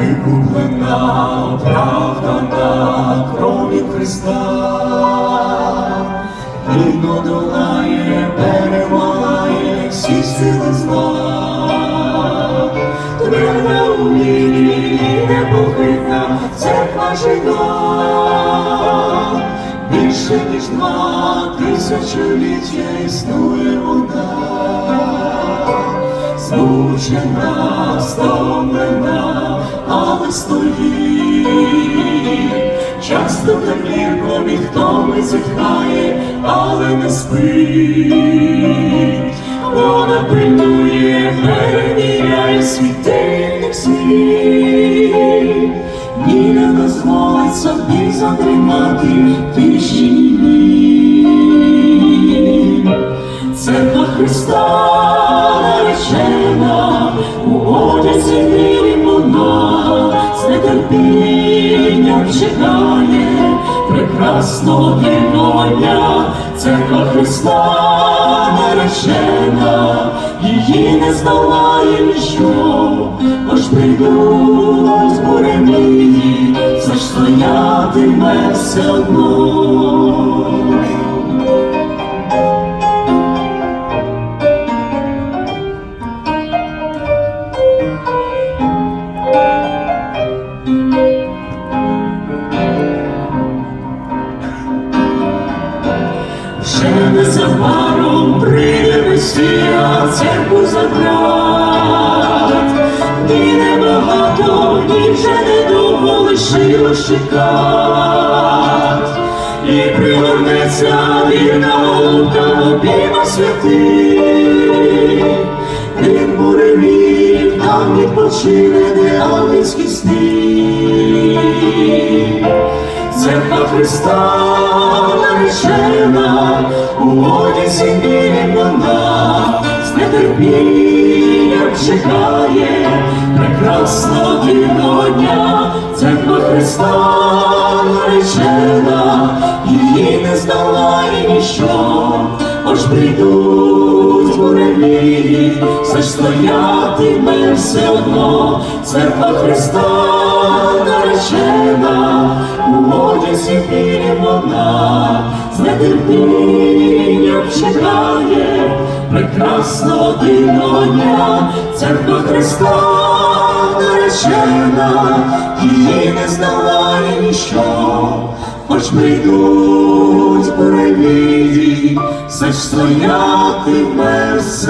викуплена, оправдана кров'ю Христа, Вільно долає, перемагає всі сили зла, тверда у вірі, непохитна церква жива, більше ніж два тисячоліття існує вона змучена, стомлена, але стоїть. Часто так гірко від втоми зітхає, але не спить. Вона пильнує, перевіряє світильник світ. Ні не дозволить собі затримати тиші нетерпінням чекає прекрасного дивного дня. Церква Христа наречена, її не здолає ніщо, аж прийдуть буревії, все ж стоятиме все одно. Вже незабаром прийде Месія, церкву забрать. Ні небагато, ні вже недовго лишилось чекать. І привернеться вірна голубка в обійма святих. Від буревів там відпочине диявольські сни. Церква Христа наречена, вірі вона, з нетерпінням чекає прекрасного дивного. Церква Христа наречена, її не здолає ніщо, аж прийдуть буревії, все ж стоятиме все одно. Церква Христа наречена, вірі вона, з нетерпінням чекає прекрасного дивного дня. Церква Христа наречена, її не здолає ніщо, хоч прийдуть буревії, все ж стоятиме все одно.